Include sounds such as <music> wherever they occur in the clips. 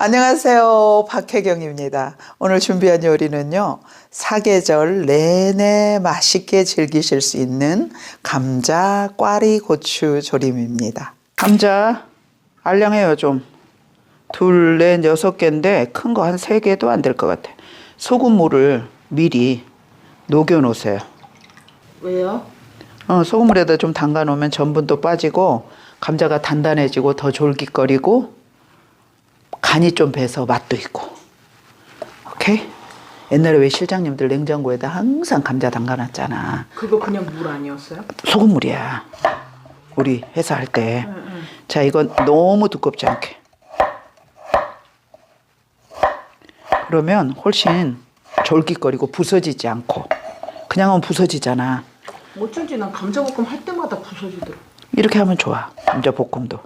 안녕하세요. 박혜경입니다. 오늘 준비한 요리는요, 사계절 내내 맛있게 즐기실 수 있는 감자 꽈리 고추 조림입니다. 감자 알량해요, 좀. 둘, 넷, 여섯 개인데 큰 거 한 세 개도 안 될 것 같아. 소금물을 미리 녹여 놓으세요. 왜요? 어, 소금물에다 좀 담가 놓으면 전분도 빠지고 감자가 단단해지고 더 졸깃거리고 간이 좀 배서 맛도 있고. 오케이? 옛날에 왜 실장님들 냉장고에다 항상 감자 담가 놨잖아. 그거 그냥 물 아니었어요? 소금물이야. 우리 회사 할 때. 자, 이건 너무 두껍지 않게. 그러면 훨씬 졸깃거리고 부서지지 않고. 그냥 하면 부서지잖아. 어쩐지 난 감자볶음 할 때마다 부서지더라. 이렇게 하면 좋아. 감자 볶음도.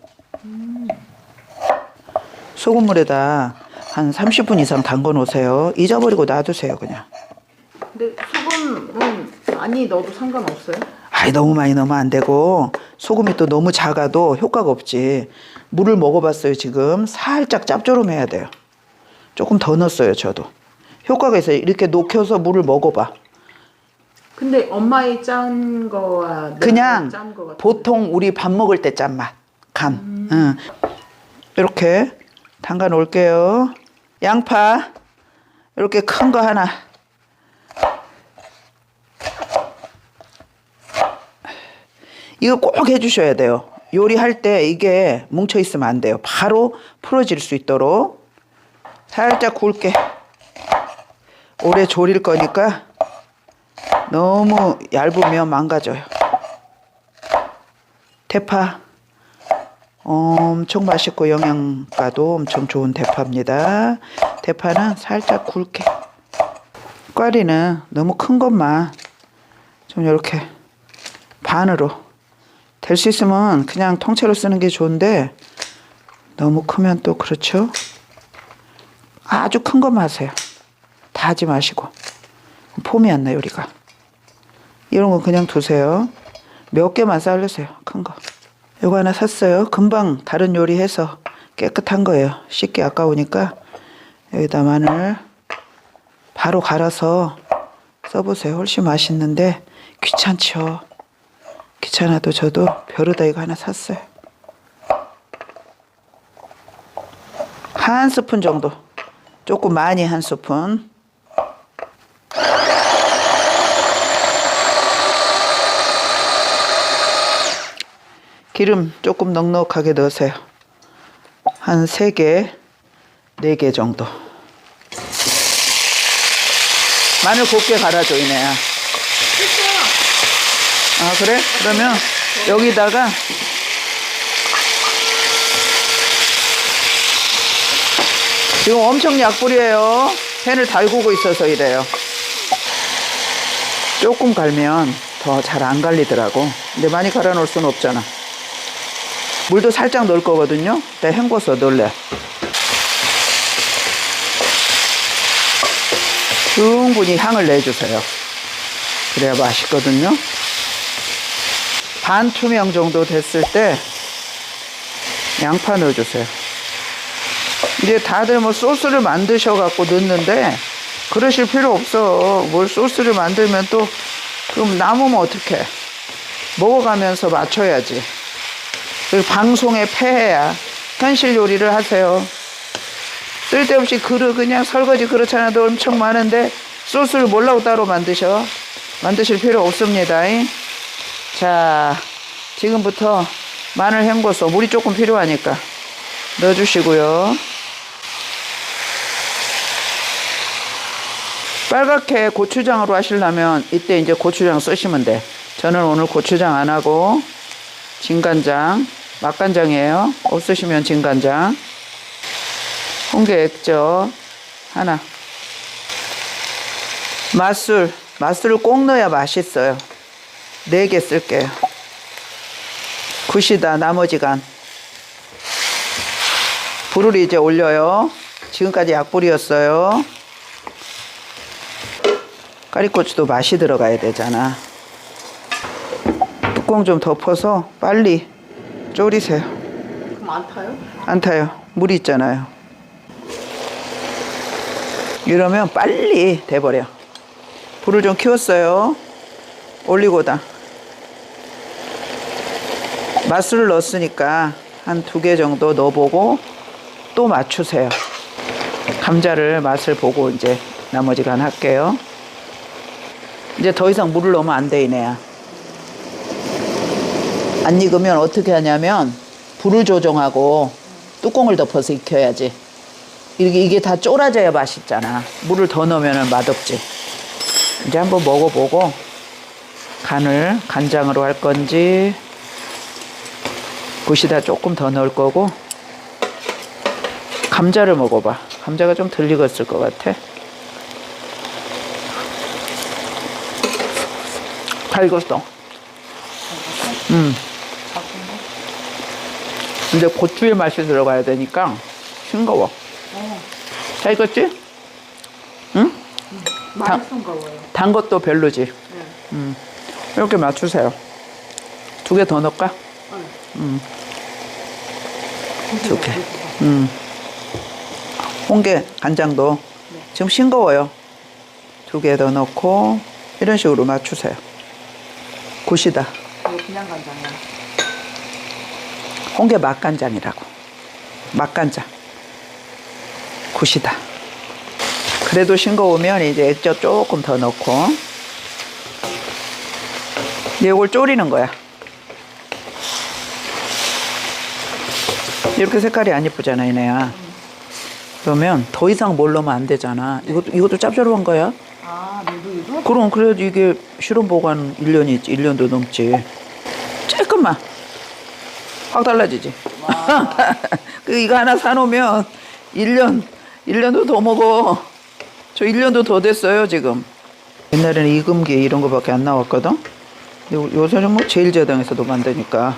소금물에다 한 30분 이상 담궈 놓으세요. 잊어버리고 놔두세요, 그냥. 근데 소금은 많이 넣어도 상관없어요? 아이, 너무 많이 넣으면 안 되고, 소금이 또 너무 작아도 효과가 없지. 물을 먹어봤어요, 지금. 살짝 짭조름해야 돼요. 조금 더 넣었어요, 저도. 효과가 있어요. 이렇게 녹여서 물을 먹어봐. 근데 엄마의 짠 거와 그냥 짠거 보통 우리 밥 먹을 때 짠맛. 간. 응. 이렇게 담가 놓을게요. 양파. 이렇게 큰 거 하나. 이거 꼭 해주셔야 돼요. 요리할 때 이게 뭉쳐 있으면 안 돼요. 바로 풀어질 수 있도록 살짝 굵게 오래 졸일 거니까 너무 얇으면 망가져요. 대파 엄청 맛있고 영양가도 엄청 좋은 대파입니다. 대파는 살짝 굵게 꽈리는 너무 큰 것만 좀 이렇게 반으로 될 수 있으면 그냥 통째로 쓰는 게 좋은데 너무 크면 또 그렇죠. 아주 큰 것만 하세요. 다 하지 마시고 폼이 안 나요 우리가. 이런 거 그냥 두세요. 몇 개만 자르세요. 큰 거. 이거 하나 샀어요. 금방 다른 요리 해서 깨끗한 거예요. 씻기 아까우니까 여기다 마늘 바로 갈아서 써보세요. 훨씬 맛있는데 귀찮죠. 귀찮아도 저도 벼르다 이거 하나 샀어요. 한 스푼 정도. 조금 많이 한 스푼. 기름 조금 넉넉하게 넣으세요. 한 3개, 4개 정도. 마늘 곱게 갈아줘, 이내야. 아, 그래? 그러면 여기다가 지금 엄청 약불이에요. 팬을 달구고 있어서 이래요. 조금 갈면 더 잘 안 갈리더라고. 근데 많이 갈아 놓을 수는 없잖아. 물도 살짝 넣을 거거든요. 내 헹궈서 넣을래. 충분히 향을 내주세요. 그래야 맛있거든요. 반 투명 정도 됐을 때 양파 넣어주세요. 이제 다들 뭐 소스를 만드셔갖고 넣는데 그러실 필요 없어. 뭘 소스를 만들면 또 그럼 남으면 어떡해. 먹어가면서 맞춰야지. 그 방송의 폐해야. 현실 요리를 하세요. 쓸데없이 그릇 그냥 설거지 하나도 엄청 많은데 소스를 몰라고 따로 만드셔. 만드실 필요 없습니다. 자, 지금부터 마늘 헹궈서 물이 조금 필요하니까 넣어주시고요. 빨갛게 고추장으로 하시려면 이때 이제 고추장 쓰시면 돼. 저는 오늘 고추장 안 하고 진간장, 맛간장이에요. 없으시면 진간장. 홍게 액젓 하나. 맛술, 맛술을 꼭 넣어야 맛있어요. 네 개 쓸게요. 굿이다, 나머지 간. 불을 이제 올려요. 지금까지 약불이었어요. 까리고추도 맛이 들어가야 되잖아. 뚜껑 좀 덮어서 빨리 졸이세요. 그럼 안 타요? 안 타요. 물이 있잖아요. 이러면 빨리 돼버려. 불을 좀 키웠어요. 올리고다. 맛술을 넣었으니까 한 두 개 정도 넣어보고 또 맞추세요. 감자를 맛을 보고 이제 나머지 간 할게요. 이제 더 이상 물을 넣으면 안 돼, 이네야. 안 익으면 어떻게 하냐면 불을 조정하고 뚜껑을 덮어서 익혀야지. 이게, 이게 다 쫄아져야 맛있잖아. 물을 더 넣으면 맛없지. 이제 한번 먹어보고 간을 간장으로 할 건지 굿이다 조금 더 넣을 거고 감자를 먹어봐. 감자가 좀 덜 익었을 것 같아. 다 익었어. 음. 근데 고추의 맛이 들어가야 되니까 싱거워. 다 익었지? 응? 맛있은가 봐요. 단 것도 별로지. 네. 음. 이렇게 맞추세요. 두 개 더 넣을까? 두 개. 음. 홍게 간장도 지금 싱거워요. 두 개 더 넣고 이런 식으로 맞추세요. 굿이다. 이거 그냥 간장이야. 홍게 맛간장이라고. 맛간장. 굿이다. 그래도 싱거우면 이제 액젓 조금 더 넣고 이걸 졸이는 거야. 이렇게 색깔이 안 예쁘잖아, 이네야. 그러면 더 이상 뭘 넣으면 안 되잖아. 이것도, 이것도 짭조름한 거야. 아? 그럼 그래야지 이게 실험 보관 1년이 있지 1년도 넘지 조금만 확 달라지지. <laughs> 그 이거 하나 사놓으면 1년 1년도 더 먹어. 저 1년도 더 됐어요 지금. 옛날에는 이금기 이런 거밖에 안 나왔거든? 요새는 뭐 제일제당에서도 만드니까.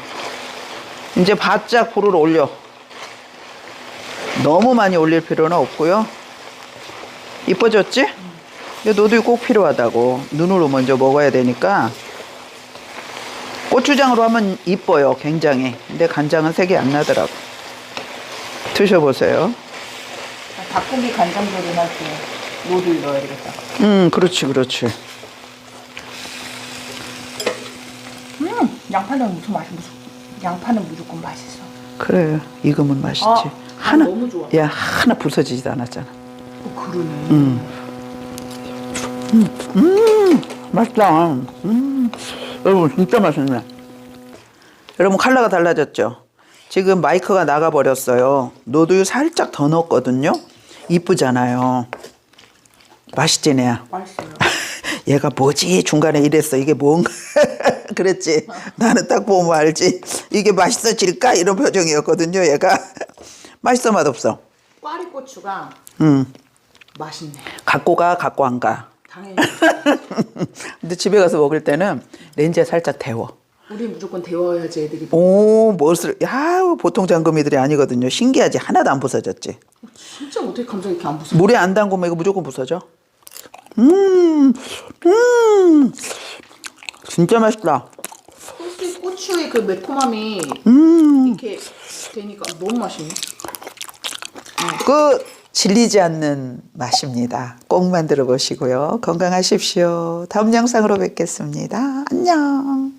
이제 바짝 불을 올려. 너무 많이 올릴 필요는 없고요. 이뻐졌지? 근데 너도 꼭 필요하다고. 눈으로 먼저 먹어야 되니까. 고추장으로 하면 이뻐요, 굉장히. 근데 간장은 색이 안 나더라고. 드셔보세요. 닭고기 간장 조림할 때 모두 넣어야 되겠다. 음, 그렇지, 그렇지. 음, 양파는 무슨 맛이 무슨 양파는 무조건 맛있어. 그래, 익으면 맛있지. 아, 하나, 너무 좋아. 야, 하나 부서지지도 않았잖아. 어, 그러네. 맛있다. 음, 여러분, 진짜 맛있네. 여러분, 컬러가 달라졌죠? 지금 마이크가 나가버렸어요. 노두유 살짝 더 넣었거든요? 이쁘잖아요. 맛있지, 내야? 맛있어요. <laughs> 얘가 뭐지? 중간에 이랬어. 이게 뭔가. <laughs> 그랬지. 나는 딱 보면 알지. 이게 맛있어질까? 이런 표정이었거든요, 얘가. <laughs> 맛있어, 맛없어? 꽈리 고추가 음. 맛있네. 갖고 가, 갖고 안 가. 당연히. <laughs> 근데 집에 가서 먹을 때는 렌즈에 살짝 데워. 우리 무조건 데워야지 애들이. 오, 멋을, 야, 보통 장금이들이 아니거든요. 신기하지. 하나도 안 부서졌지. 진짜 어떻게 감자 이렇게 안 부서? 물에 안 담그면 이거 무조건 부서져. 음, 음, 진짜 맛있다. 혹시 고추의 그 매콤함이 이렇게 되니까 너무 맛있네. 그 질리지 않는 맛입니다. 꼭 만들어 보시고요. 건강하십시오. 다음 영상으로 뵙겠습니다. 안녕.